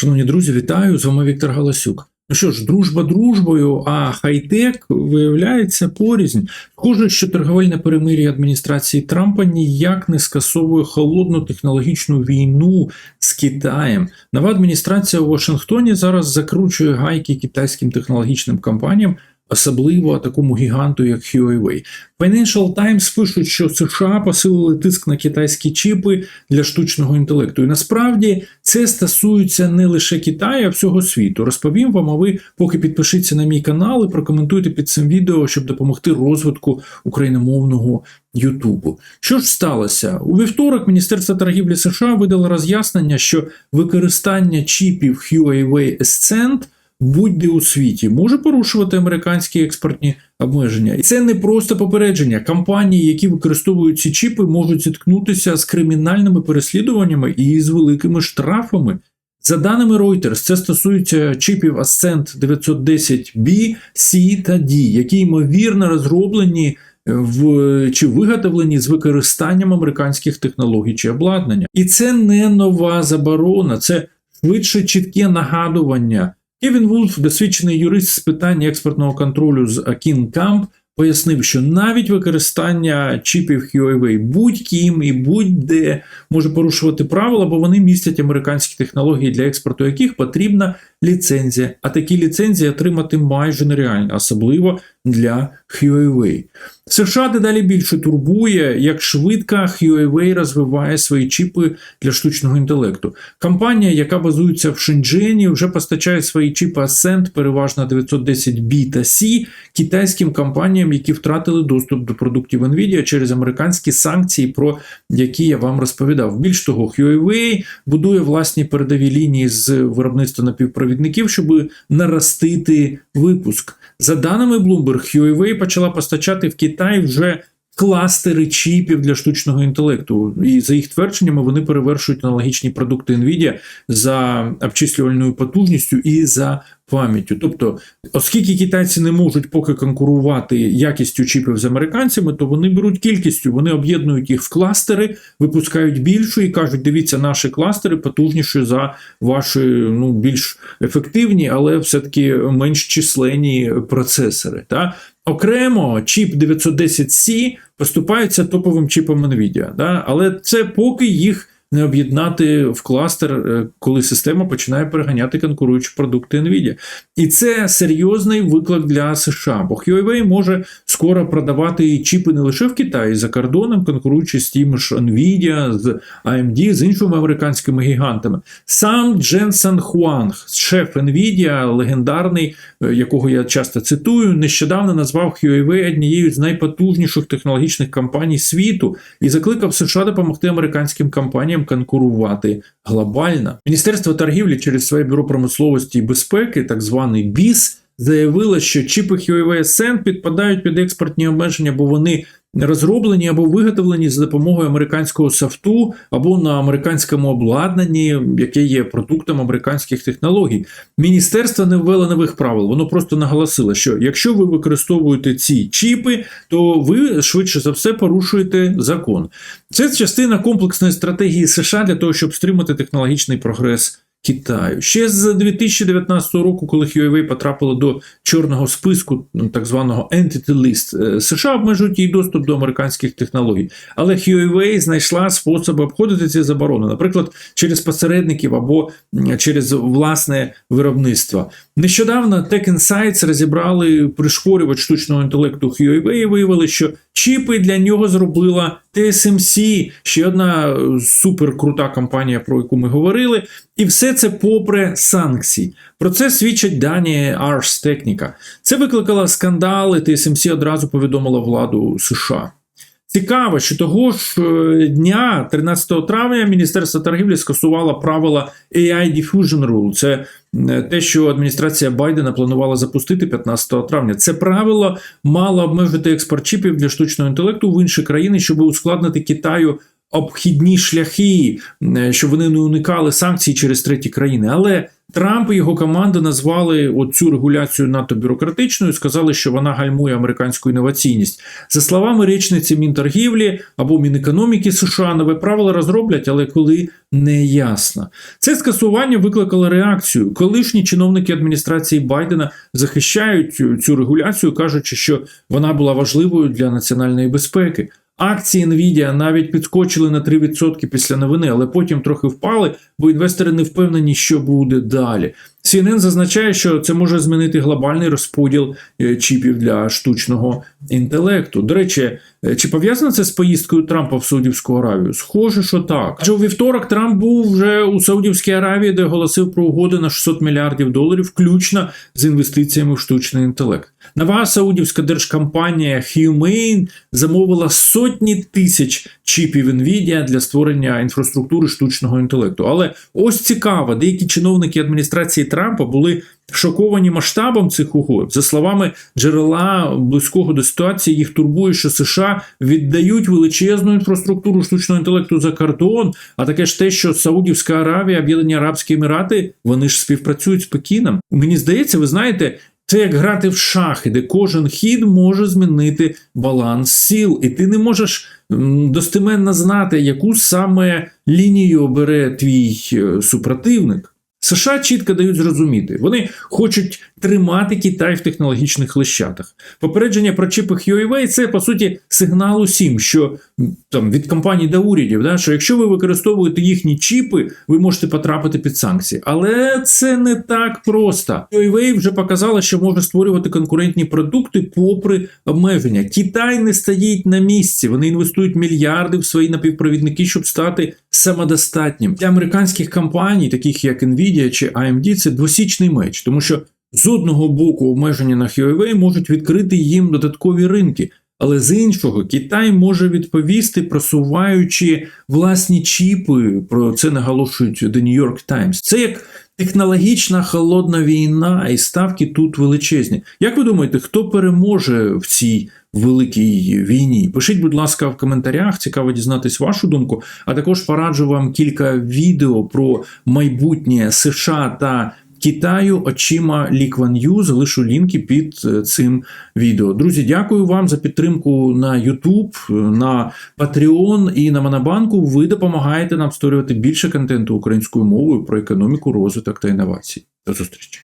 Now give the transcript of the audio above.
Шановні друзі, вітаю! З вами Віктор Галасюк. Ну що ж, дружба дружбою, а хай-тек виявляється порізнь. Схоже, що торговельне перемир'я адміністрації Трампа ніяк не скасовує холодну технологічну війну з Китаєм. Нова адміністрація у Вашингтоні зараз закручує гайки китайським технологічним компаніям. Особливо такому гіганту, як Huawei. Financial Times пишуть, що США посилили тиск на китайські чіпи для штучного інтелекту. І насправді це стосується не лише Китаю, а всього світу. Розповім вам, а ви поки підпишіться на мій канал і прокоментуйте під цим відео, щоб допомогти розвитку україномовного Ютубу. Що ж сталося? У вівторок Міністерство торгівлі США видало роз'яснення, що використання чіпів Huawei Ascend – будь-де у світі може порушувати американські експортні обмеження. І це не просто попередження. Компанії, які використовують ці чіпи, можуть зіткнутися з кримінальними переслідуваннями і з великими штрафами. За даними Reuters, це стосується чіпів Ascent 910B, C та D, які ймовірно розроблені в чи виготовлені з використанням американських технологій чи обладнання. І це не нова заборона, це швидше чітке нагадування. Кевін Вулф, досвідчений юрист з питань експортного контролю з Camp, пояснив, що навіть використання чіпів Huawei будь-ким і будь-де може порушувати правила, бо вони містять американські технології, для експорту яких потрібна ліцензія. А такі ліцензії отримати майже нереально, особливо для Huawei. США дедалі більше турбує, як швидко Huawei розвиває свої чіпи для штучного інтелекту. Компанія, яка базується в Шенджені, вже постачає свої чіпи Ascent, переважно 910B та C, китайським компаніям, які втратили доступ до продуктів Nvidia через американські санкції, про які я вам розповідав. Більш того, Huawei будує власні передові лінії з виробництва напівпровідників, щоб наростити випуск. За даними Bloomberg, Huawei почала постачати в Китай вже кластери чіпів для штучного інтелекту. І за їх твердженнями вони перевершують аналогічні продукти Nvidia за обчислювальною потужністю і за пам'яттю. Тобто, оскільки китайці не можуть поки конкурувати якістю чіпів з американцями, то вони беруть кількістю, вони об'єднують їх в кластери, випускають більшу і кажуть: дивіться, наші кластери потужніші за ваші ну, більш ефективні, але все-таки менш численні процесори. Та? Окремо чіп 910C поступається топовим чіпом NVIDIA, да? але це поки їх не об'єднати в кластер, е, коли система починає переганяти конкуруючі продукти Nvidia. І це серйозний виклик для США, бо Huawei може скоро продавати чіпи не лише в Китаї за кордоном, конкуруючи з тим ж Nvidia, з AMD, з іншими американськими гігантами. Сам Дженсен Хуанг, шеф Nvidia, легендарний, е, якого я часто цитую, нещодавно назвав Huawei однією з найпотужніших технологічних компаній світу і закликав США допомогти американським компаніям конкурувати глобально. Міністерство торгівлі через своє бюро промисловості і безпеки, так званий БІС, заявило, що чіпи Huawei Ascend підпадають під експортні обмеження, бо вони розроблені або виготовлені за допомогою американського софту або на американському обладнанні, яке є продуктом американських технологій. Міністерство не ввело нових правил. Воно просто наголосило, що якщо ви використовуєте ці чіпи, то ви швидше за все порушуєте закон. Це частина комплексної стратегії США для того, щоб стримати технологічний прогрес. Китаю ще з 2019 року, коли Huawei потрапило до чорного списку, ну, так званого Entity List, е, США обмежують їй доступ до американських технологій. Але Huawei знайшла способи обходити ці заборони, наприклад, через посередників або через власне виробництво. Нещодавно Tech Insights розібрали пришпорювач штучного інтелекту Huawei і виявили, що чіпи для нього зробила TSMC, ще одна суперкрута компанія, про яку ми говорили. І все це попри санкції. Про це свідчать дані Ars Technica. Це викликало скандали. TSMC одразу повідомила владу США. Цікаво, що того ж е, дня, 13 травня, Міністерство торгівлі скасувало правила AI Diffusion Rule. Це е, те, що адміністрація Байдена планувала запустити 15 травня. Це правило мало обмежити експорт чіпів для штучного інтелекту в інші країни, щоб ускладнити Китаю обхідні шляхи, е, щоб вони не уникали санкцій через треті країни. Але Трамп і його команда назвали цю регуляцію надто бюрократичною, сказали, що вона гальмує американську інноваційність. За словами речниці Мінторгівлі або Мінекономіки США, нове правила розроблять, але коли не ясно. Це скасування викликало реакцію. Колишні чиновники адміністрації Байдена захищають цю регуляцію, кажучи, що вона була важливою для національної безпеки. Акції Nvidia навіть підскочили на 3% після новини, але потім трохи впали, бо інвестори не впевнені, що буде далі. CNN зазначає, що це може змінити глобальний розподіл е, чіпів для штучного інтелекту. До речі, е, чи пов'язано це з поїздкою Трампа в Саудівську Аравію? Схоже, що так. Адже у вівторок Трамп був вже у Саудівській Аравії, де оголосив про угоди на 600 мільярдів доларів, включно з інвестиціями в штучний інтелект. Нова саудівська держкомпанія Humane замовила сотні тисяч чіпів Nvidia для створення інфраструктури штучного інтелекту. Але ось цікаво, деякі чиновники адміністрації Трампа були шоковані масштабом цих угод. За словами джерела близького до ситуації, їх турбує, що США віддають величезну інфраструктуру штучного інтелекту за кордон, а таке ж те, що Саудівська Аравія, Об'єднані Арабські Емірати, вони ж співпрацюють з Пекіном. Мені здається, ви знаєте. Це як грати в шахи, де кожен хід може змінити баланс сіл, і ти не можеш достеменно знати, яку саме лінію обере твій е, супротивник. США чітко дають зрозуміти, вони хочуть тримати Китай в технологічних лищатах. Попередження про чіпи Huawei – це по суті сигнал усім, що там від компаній до урядів, да, що якщо ви використовуєте їхні чіпи, ви можете потрапити під санкції. Але це не так просто. Huawei вже показала, що може створювати конкурентні продукти попри обмеження. Китай не стоїть на місці. Вони інвестують мільярди в свої напівпровідники, щоб стати самодостатнім для американських компаній, таких як Nvidia чи AMD, це двосічний меч, тому що з одного боку обмеження на Huawei можуть відкрити їм додаткові ринки. Але з іншого, Китай може відповісти, просуваючи власні чіпи. Про це наголошують The New York Times. Це як технологічна холодна війна, і ставки тут величезні. Як ви думаєте, хто переможе в цій великій війні? Пишіть, будь ласка, в коментарях. Цікаво дізнатись вашу думку. А також пораджу вам кілька відео про майбутнє США та. Китаю очима Лікван'ю. Залишу лінки під е, цим відео. Друзі, дякую вам за підтримку на YouTube, на Patreon і на Монобанку. Ви допомагаєте нам створювати більше контенту українською мовою про економіку, розвиток та інновації. До зустрічі!